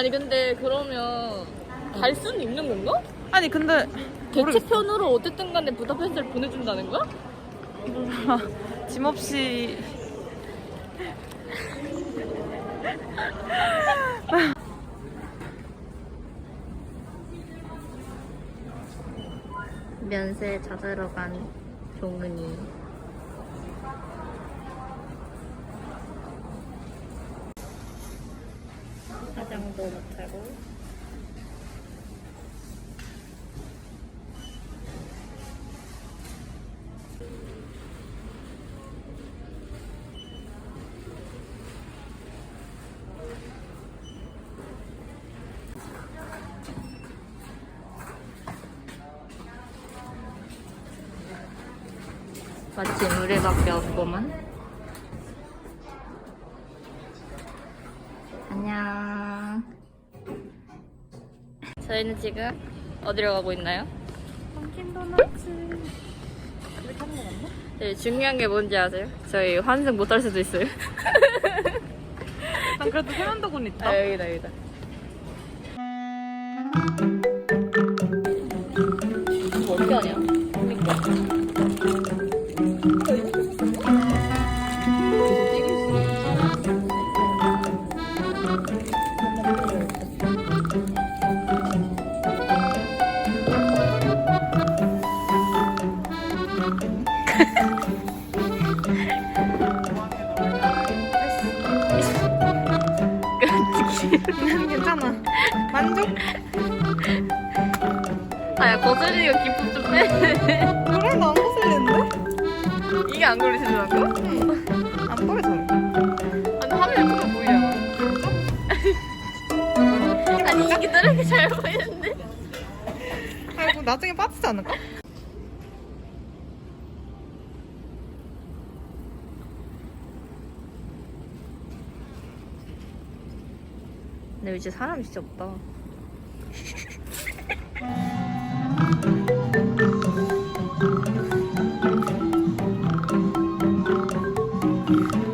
아니 근데 그러면 갈 수는 있는 건가? 아니 근데 대체편으로 어쨌든 간에 부다페스트를 보내준다는 거야? 몰라 짐 없이 면세 찾으러 간 종은이 마침 우리밖에 없구만. 안녕. 저희는 지금 어디로 가고 있나요? 던킨 도넛츠 네, 중요한 게 뭔지 아세요? 저희 환승 못 할 수도 있어요. 난 그래도 세면도군 있다 아, 여기다, 여기다. 괜찮아 만족? 아야, 거슬리니까 기분 좀 빼. 그래 나안 거슬리는데? 이게 안 걸리시더라고? 안 보여 잘 아니, 화면에 보면 보이잖아. 아니, 이게 너렇게 잘 보이는데? 아이고 나중에 빠지지 않을까? 근데 이제 사람이 진짜 없다.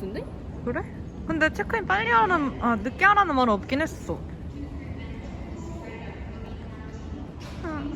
같은데? 그래? 근데 체크인 빨리 하는 아 늦게 하라는 말은 없긴 했어. 응.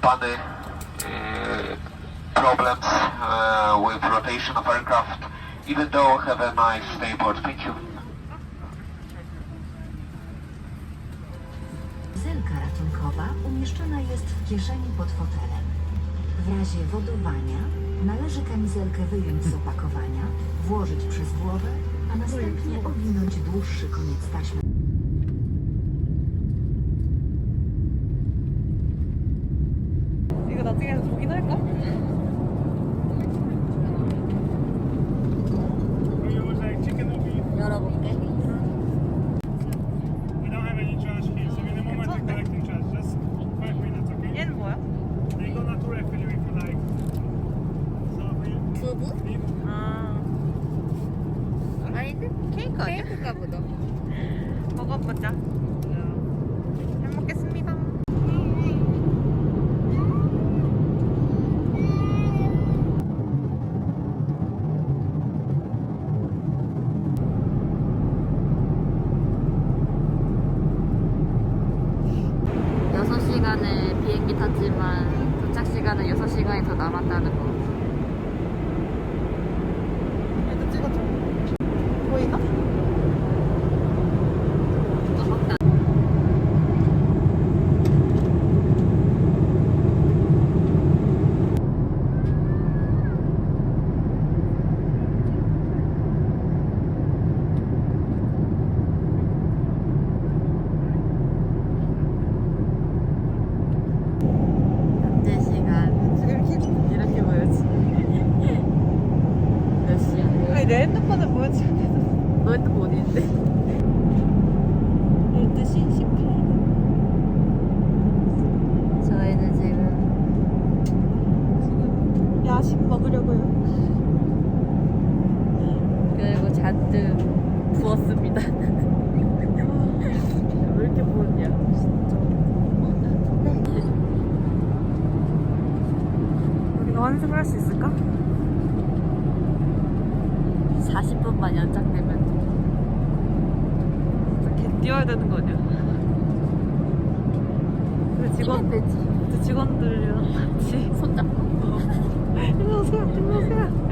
Company uh, problems uh, with rotation of aircraft, even though have a nice stayport. Thank you. Zelka ratunkowa umieszczona jest w kieszeni pod fotelem. W razie wodowania należy kamizelkę wyjąć z opakowania, włożyć przez głowę, a następnie owinąć dłuższy koniec taśmy. 이거 나중에 보긴 할까? You would like chicken or beef? 열어볼게. We don't have any trash here, so in a moment we're collecting trash. Just five minutes, okay? 얘는 뭐야? They're gonna to refill you if you like. So beef, 두부? beef. 아 아닌데? 케이크 아니야? 케이크가 보다. 먹어보자. 잘 먹겠습니다. 여섯 시간의 비행기 탔지만 도착 시간은 여섯 시간이 더 남았다는 거. 얘도 찍어줘. 보이나? 현재 시간 지금 히 이렇게 보여지. 몇 시야? 아니 내 핸드폰에 보여지. 너 핸드폰 어디 있는데? 12시 18분. 저희는 지금 지금 야식 먹으려고요. 그리고 잔뜩 부었습니다. 왜 이렇게 부었냐? 우리가 환승을 할 수 있을까? 40분만 연장되면 진짜 개 뛰어야 되는 거 아니야? 그 직원, 되지. 직원들이랑 같이 손잡고. 일로 오세요, 일로 오세요.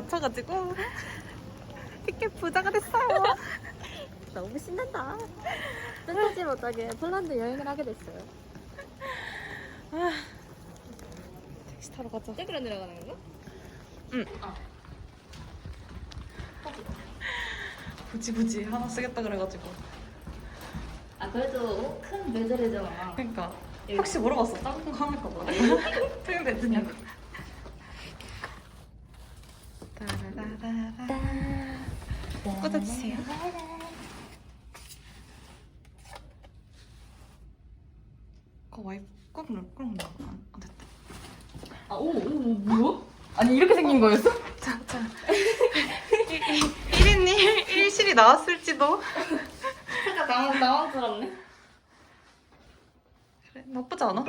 놓쳐가지고 티켓 부자가 됐어요. 너무 신난다. 뜻하지 못하게 폴란드 여행을 하게 됐어요. 택시 타러 가자. 떼그러 내려가는 건가? 응. 굳이 굳이 하나 쓰겠다 그래가지고. 아 그래도 큰 베드래잖아. 그러니까 혹시 물어봤어? 작은 거 하나 거봐. 큰 베드냐고. 따라라라라. 꽂아주세요. 그 와이프 꾹 눌, 꾹 눌러. 안, 안 됐다. 아오 오 뭐야? 아니 이렇게 생긴 거였어? 자, 자. 1인 1, 1실이 나왔을지도. 잠깐 당황 당황스럽네. 그래, 나쁘지 않아?